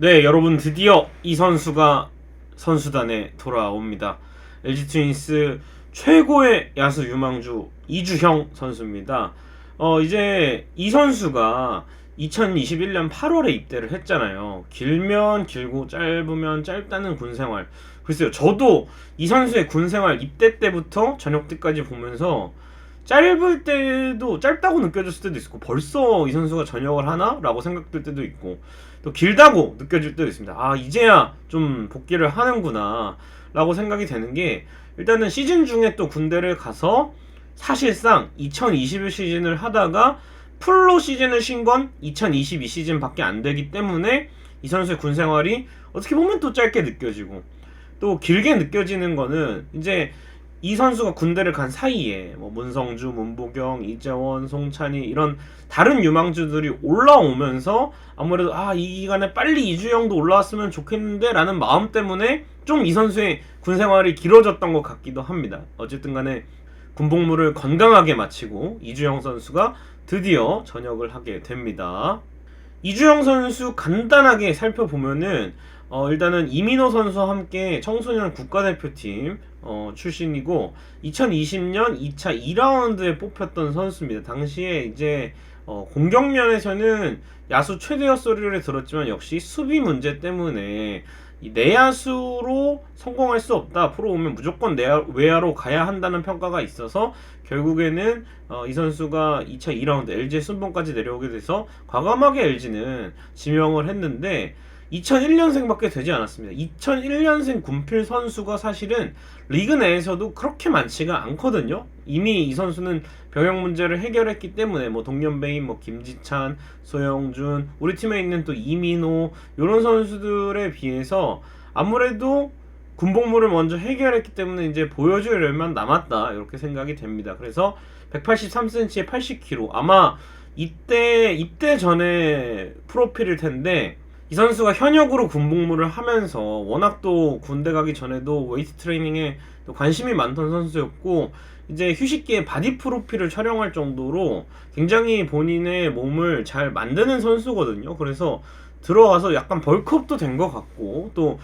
네, 여러분 드디어 이 선수가 선수단에 돌아옵니다. LG 트윈스 최고의 야수 유망주 이주형 선수입니다. 어, 이제 이 선수가 2021년 8월에 입대를 했잖아요. 길면 길고 짧으면 짧다는 군 생활. 글쎄요, 저도 이 선수의 군 생활 입대 때부터 전역 때까지 보면서 짧을 때도 짧다고 느껴졌을 때도 있고 벌써 이 선수가 전역을 하나라고 생각될 때도 있고 또 길다고 느껴질 때도 있습니다. 아 이제야 좀 복귀를 하는구나라고 생각이 되는 게 일단은 시즌 중에 또 군대를 가서 사실상 2021 시즌을 하다가 풀로 시즌을 쉰 건 2022 시즌밖에 안 되기 때문에 이 선수의 군 생활이 어떻게 보면 또 짧게 느껴지고 또 길게 느껴지는 거는 이제 이 선수가 군대를 간 사이에 뭐 문성주, 문보경, 이재원, 송찬희 이런 다른 유망주들이 올라오면서 아무래도 아 이 기간에 빨리 이주영도 올라왔으면 좋겠는데라는 마음 때문에 좀 이 선수의 군 생활이 길어졌던 것 같기도 합니다. 어쨌든 간에 군복무를 건강하게 마치고 이주영 선수가 드디어 전역을 하게 됩니다. 이주영 선수 간단하게 살펴보면은 어, 일단은 이민호 선수와 함께 청소년 국가대표팀 어, 출신이고 2020년 2차 2라운드에 뽑혔던 선수입니다. 당시에 이제 어, 공격면에서는 야수 최대어 소리를 들었지만 역시 수비 문제 때문에 이 내야수로 성공할 수 없다. 프로 오면 무조건 내야, 외야로 가야 한다는 평가가 있어서 결국에는 어, 이 선수가 2차 2라운드 LG의 순번까지 내려오게 돼서 과감하게 LG는 지명을 했는데 2001년생밖에 되지 않았습니다. 2001년생 군필 선수가 사실은 리그 내에서도 그렇게 많지가 않거든요. 이미 이 선수는 병역 문제를 해결했기 때문에 뭐 동년배인 뭐 김지찬, 소영준, 우리 팀에 있는 또 이민호 이런 선수들에 비해서 아무래도 군복무를 먼저 해결했기 때문에 이제 보여줄 열만 남았다 이렇게 생각이 됩니다. 그래서 183cm에 80kg 아마 이때 입대 전에 프로필일 텐데 이 선수가 현역으로 군복무를 하면서 워낙 또 군대 가기 전에도 웨이트 트레이닝에 또 관심이 많던 선수였고 이제 휴식기에 바디 프로필을 촬영할 정도로 굉장히 본인의 몸을 잘 만드는 선수거든요. 그래서 들어와서 약간 벌크업도 된 것 같고 또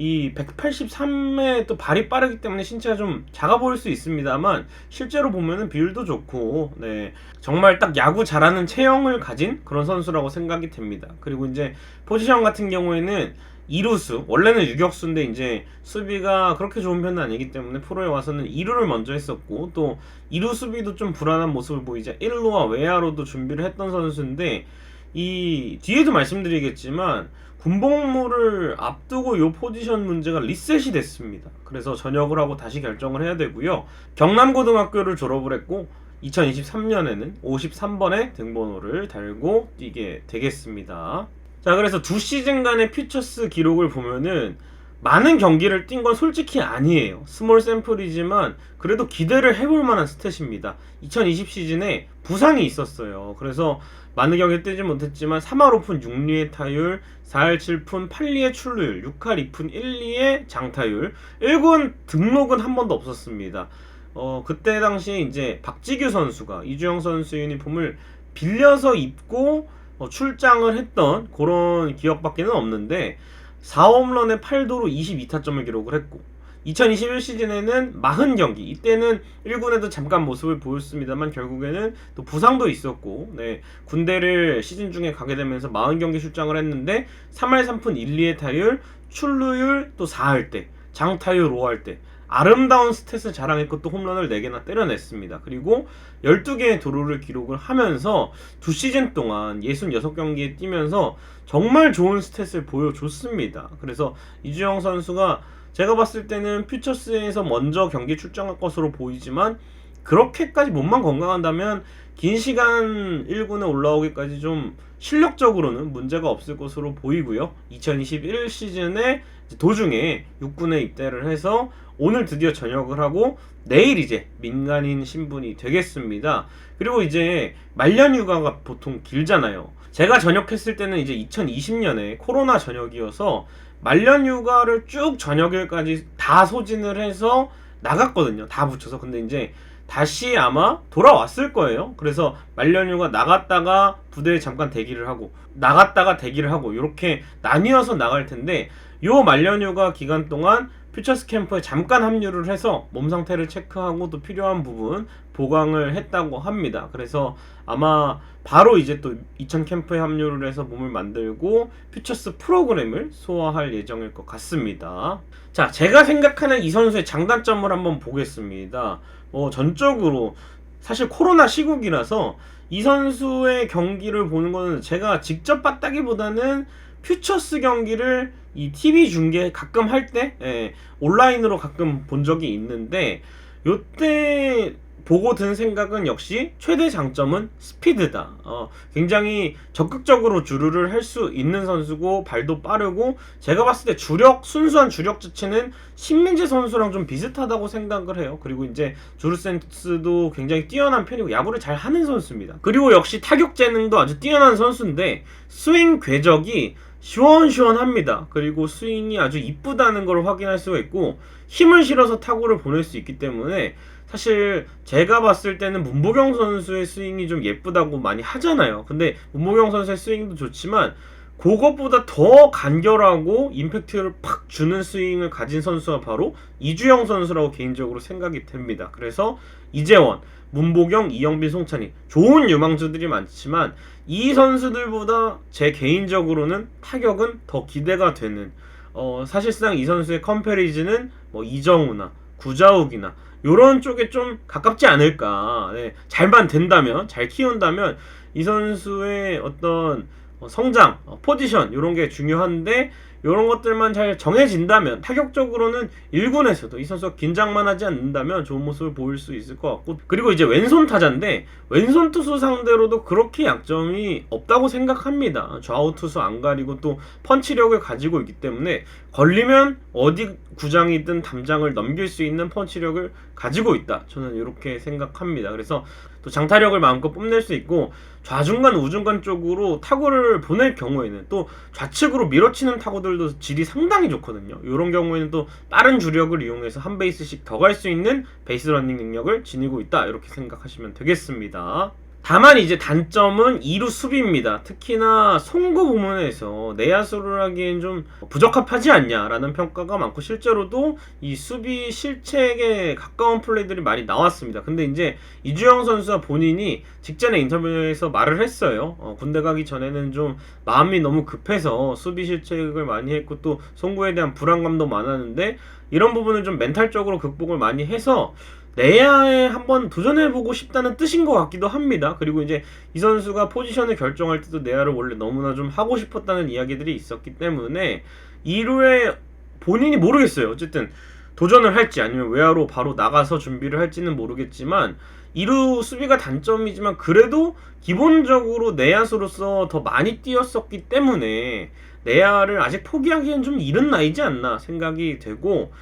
이 183에 또 발이 빠르기 때문에 신체가 좀 작아 보일 수 있습니다만 실제로 보면은 비율도 좋고 네 정말 딱 야구 잘하는 체형을 가진 그런 선수라고 생각이 됩니다. 그리고 이제 포지션 같은 경우에는 이루수 원래는 유격수인데 이제 수비가 그렇게 좋은 편은 아니기 때문에 프로에 와서는 2루를 먼저 했었고 또 2루 수비도 좀 불안한 모습을 보이자 1루와 외야로도 준비를 했던 선수인데 이 뒤에도 말씀드리겠지만 군복무를 앞두고 요 포지션 문제가 리셋이 됐습니다. 그래서 전역을 하고 다시 결정을 해야 되고요. 경남고등학교를 졸업을 했고 2023년에는 53번의 등번호를 달고 뛰게 되겠습니다. 자, 그래서 두 시즌간의 퓨처스 기록을 보면은 많은 경기를 뛴 건 솔직히 아니에요. 스몰 샘플이지만 그래도 기대를 해볼 만한 스탯입니다. 2020 시즌에 부상이 있었어요. 그래서 많은 경기 뛰지 못했지만 3할 오픈 6리의 타율, 4할 7푼 8리의 출루율, 6할 2푼 1리의 장타율, 1군 등록은 한 번도 없었습니다. 어, 그때 당시에 이제 박지규 선수가 이주영 선수 유니폼을 빌려서 입고 어, 출장을 했던 그런 기억밖에는 없는데 4홈런에 8도로 22타점을 기록을 했고 2021 시즌에는 40경기 이때는 1군에도 잠깐 모습을 보였습니다만 결국에는 또 부상도 있었고 네, 군대를 시즌 중에 가게 되면서 40경기 출장을 했는데 3할 3푼 1, 2의 타율 출루율 또 4할 때 장타율 5할 때 아름다운 스탯을 자랑했고 또 홈런을 4개나 때려냈습니다. 그리고 12개의 도루를 기록을 하면서 두 시즌 동안 66경기에 뛰면서 정말 좋은 스탯을 보여줬습니다. 그래서 이주영 선수가 제가 봤을 때는 퓨처스에서 먼저 경기 출장할 것으로 보이지만 그렇게까지 몸만 건강한다면 긴 시간 1군에 올라오기까지 좀 실력적으로는 문제가 없을 것으로 보이고요. 2021 시즌에 도중에 6군에 입대를 해서 오늘 드디어 전역을 하고 내일 이제 민간인 신분이 되겠습니다. 그리고 이제 말년 휴가가 보통 길잖아요. 제가 전역했을 때는 이제 2020년에 코로나 전역이어서 말년 휴가를 쭉 전역일까지 다 소진을 해서 나갔거든요. 다 붙여서. 근데 이제 다시 아마 돌아왔을 거예요. 그래서 말년유가 나갔다가 부대에 잠깐 대기를 하고 나갔다가 대기를 하고 이렇게 나뉘어서 나갈 텐데 요 말년유가 기간 동안 퓨처스 캠프에 잠깐 합류를 해서 몸 상태를 체크하고 또 필요한 부분 보강을 했다고 합니다. 그래서 아마 바로 이제 또 2000 캠프에 합류를 해서 몸을 만들고 퓨처스 프로그램을 소화할 예정일 것 같습니다. 자, 제가 생각하는 이 선수의 장단점을 한번 보겠습니다. 어, 전적으로 사실 코로나 시국이라서 이 선수의 경기를 보는 거는 제가 직접 봤다기보다는 퓨처스 경기를 이 TV 중계 가끔 할때 예, 온라인으로 가끔 본 적이 있는데 요때 보고 든 생각은 역시 최대 장점은 스피드다. 어, 굉장히 적극적으로 주루를 할 수 있는 선수고 발도 빠르고 제가 봤을 때 주력 순수한 주력 자체는 신민재 선수랑 좀 비슷하다고 생각을 해요. 그리고 이제 주루 센스도 굉장히 뛰어난 편이고 야구를 잘 하는 선수입니다. 그리고 역시 타격 재능도 아주 뛰어난 선수인데 스윙 궤적이 시원시원합니다. 그리고 스윙이 아주 이쁘다는 걸 확인할 수가 있고 힘을 실어서 타구를 보낼 수 있기 때문에 사실 제가 봤을 때는 문보경 선수의 스윙이 좀 예쁘다고 많이 하잖아요. 근데 문보경 선수의 스윙도 좋지만 그것보다 더 간결하고 임팩트를 팍 주는 스윙을 가진 선수가 바로 이주영 선수라고 개인적으로 생각이 됩니다. 그래서 이재원, 문보경, 이영빈, 송찬희 좋은 유망주들이 많지만 이 선수들보다 제 개인적으로는 타격은 더 기대가 되는 어, 사실상 이 선수의 컴패리즌은 뭐 이정우나 구자욱이나 요런 쪽에 좀 가깝지 않을까. 네, 잘만 된다면, 잘 키운다면 이 선수의 어떤 어, 성장, 어, 포지션 이런 게 중요한데 이런 것들만 잘 정해진다면 타격적으로는 1군에서도 이 선수가 긴장만 하지 않는다면 좋은 모습을 보일 수 있을 것 같고 그리고 이제 왼손 타자인데 왼손 투수 상대로도 그렇게 약점이 없다고 생각합니다. 좌우 투수 안 가리고 또 펀치력을 가지고 있기 때문에 걸리면 어디 구장이든 담장을 넘길 수 있는 펀치력을 가지고 있다. 저는 이렇게 생각합니다. 그래서 또 장타력을 마음껏 뽐낼 수 있고 좌중간 우중간 쪽으로 타구를 보낼 경우에는 또 좌측으로 밀어치는 타구들도 질이 상당히 좋거든요. 이런 경우에는 또 빠른 주력을 이용해서 한 베이스씩 더 갈 수 있는 베이스 러닝 능력을 지니고 있다. 이렇게 생각하시면 되겠습니다. 다만 이제 단점은 2루 수비입니다. 특히나 송구 부문에서 내야수를 하기엔 좀 부적합하지 않냐라는 평가가 많고 실제로도 이 수비 실책에 가까운 플레이들이 많이 나왔습니다. 근데 이제 이주영 선수가 본인이 직전에 인터뷰에서 말을 했어요. 어, 군대 가기 전에는 좀 마음이 너무 급해서 수비 실책을 많이 했고 또 송구에 대한 불안감도 많았는데 이런 부분을 좀 멘탈적으로 극복을 많이 해서 내야에 한번 도전해보고 싶다는 뜻인 것 같기도 합니다. 그리고 이제 이 선수가 포지션을 결정할 때도 내야를 원래 너무나 좀 하고 싶었다는 이야기들이 있었기 때문에 2루에 본인이 모르겠어요. 어쨌든 도전을 할지 아니면 외야로 바로 나가서 준비를 할지는 모르겠지만 2루 수비가 단점이지만 그래도 기본적으로 내야수로서 더 많이 뛰었었기 때문에 내야를 아직 포기하기엔 좀 이른 나이지 않나 생각이 되고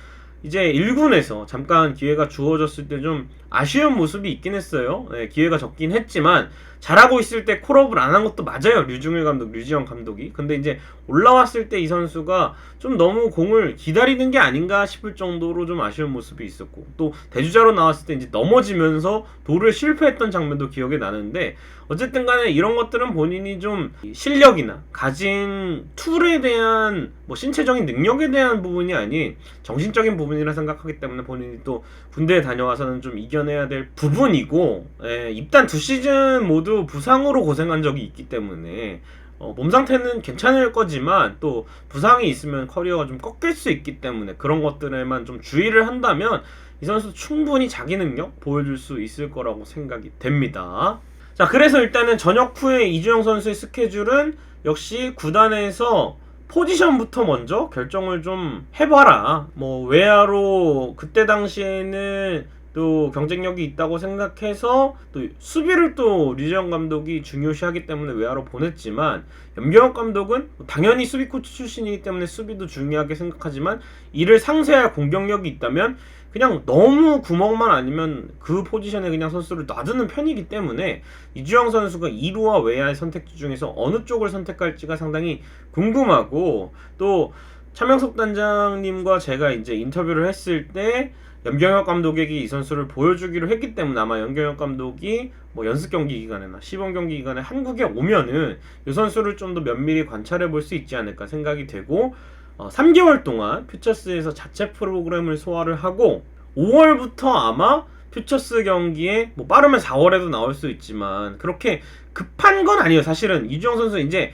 이제 1군에서 잠깐 기회가 주어졌을 때 좀 아쉬운 모습이 있긴 했어요. 네, 기회가 적긴 했지만 잘하고 있을 때 콜업을 안 한 것도 맞아요. 류중일 감독, 류지영 감독이. 근데 이제 올라왔을 때 이 선수가 좀 너무 공을 기다리는 게 아닌가 싶을 정도로 좀 아쉬운 모습이 있었고 또 대주자로 나왔을 때 이제 넘어지면서 도를 실패했던 장면도 기억에 나는데 어쨌든 간에 이런 것들은 본인이 좀 실력이나 가진 툴에 대한 뭐 신체적인 능력에 대한 부분이 아닌 정신적인 부분이라 생각하기 때문에 본인이 또 군대에 다녀와서는 좀 이겨내야 될 부분이고 예, 입단 두 시즌 모두 부상으로 고생한 적이 있기 때문에 어, 몸 상태는 괜찮을 거지만 또 부상이 있으면 커리어가 좀 꺾일 수 있기 때문에 그런 것들에만 좀 주의를 한다면 이 선수 충분히 자기 능력 보여줄 수 있을 거라고 생각이 됩니다. 자, 그래서 일단은 저녁 후에 이주영 선수의 스케줄은 역시 구단에서 포지션부터 먼저 결정을 좀 해봐라. 뭐 외야로 그때 당시에는 또 경쟁력이 있다고 생각해서 또 수비를 또 류지영 감독이 중요시하기 때문에 외야로 보냈지만 염경엽 감독은 당연히 수비 코치 출신이기 때문에 수비도 중요하게 생각하지만 이를 상쇄할 공격력이 있다면 그냥 너무 구멍만 아니면 그 포지션에 그냥 선수를 놔두는 편이기 때문에 이주영 선수가 2루와 외야의 선택지 중에서 어느 쪽을 선택할지가 상당히 궁금하고 또 차명석 단장님과 제가 이제 인터뷰를 했을 때 염경엽 감독에게 이 선수를 보여주기로 했기 때문에 아마 염경엽 감독이 뭐 연습 경기 기간에나 시범 경기 기간에 한국에 오면은 이 선수를 좀 더 면밀히 관찰해 볼 수 있지 않을까 생각이 되고 어, 3개월 동안 퓨처스에서 자체 프로그램을 소화를 하고 5월부터 아마 퓨처스 경기에 뭐 빠르면 4월에도 나올 수 있지만 그렇게 급한 건 아니에요. 사실은 이주영 선수 이제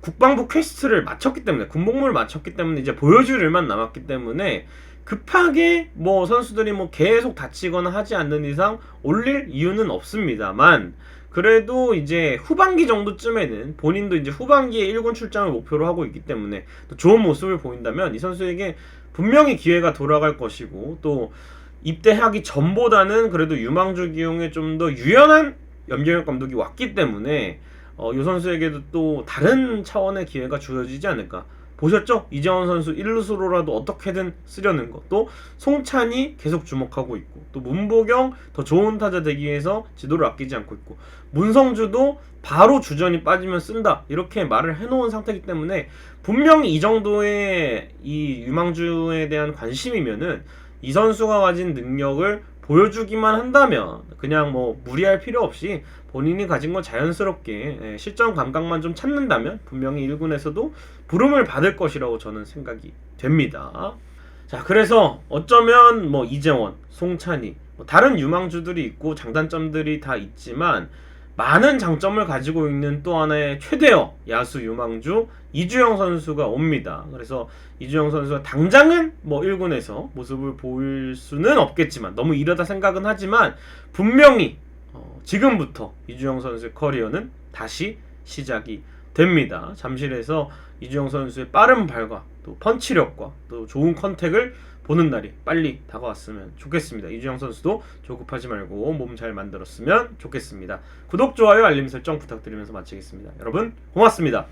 국방부 퀘스트를 마쳤기 때문에 군복무를 마쳤기 때문에 이제 보여줄 일만 남았기 때문에 급하게 뭐 선수들이 뭐 계속 다치거나 하지 않는 이상 올릴 이유는 없습니다만 그래도 이제 후반기 정도쯤에는 본인도 이제 후반기에 1군 출장을 목표로 하고 있기 때문에 또 좋은 모습을 보인다면 이 선수에게 분명히 기회가 돌아갈 것이고 또 입대하기 전보다는 그래도 유망주 기용에 좀 더 유연한 염경엽 감독이 왔기 때문에 어, 이 선수에게도 또 다른 차원의 기회가 주어지지 않을까. 보셨죠? 이재원 선수 1루수로라도 어떻게든 쓰려는 것. 또 송찬이 계속 주목하고 있고 또 문보경 더 좋은 타자 되기 위해서 지도를 아끼지 않고 있고 문성주도 바로 주전이 빠지면 쓴다 이렇게 말을 해놓은 상태이기 때문에 분명히 이 정도의 이 유망주에 대한 관심이면은 이 선수가 가진 능력을 보여주기만 한다면 그냥 뭐 무리할 필요 없이 본인이 가진 건 자연스럽게 예, 실전 감각만 좀 찾는다면 분명히 1군에서도 부름을 받을 것이라고 저는 생각이 됩니다. 자, 그래서 어쩌면 뭐 이재원, 송찬이, 뭐 다른 유망주들이 있고 장단점들이 다 있지만 많은 장점을 가지고 있는 또 하나의 최대어 야수 유망주 이주영 선수가 옵니다. 그래서 이주영 선수가 당장은 뭐 1군에서 모습을 보일 수는 없겠지만 너무 이르다 생각은 하지만 분명히 어, 지금부터 이주영 선수의 커리어는 다시 시작이 됩니다. 잠실에서 이주영 선수의 빠른 발과 또 펀치력과 또 좋은 컨택을 보는 날이 빨리 다가왔으면 좋겠습니다. 이주영 선수도 조급하지 말고 몸 잘 만들었으면 좋겠습니다. 구독, 좋아요, 알림 설정 부탁드리면서 마치겠습니다. 여러분 고맙습니다.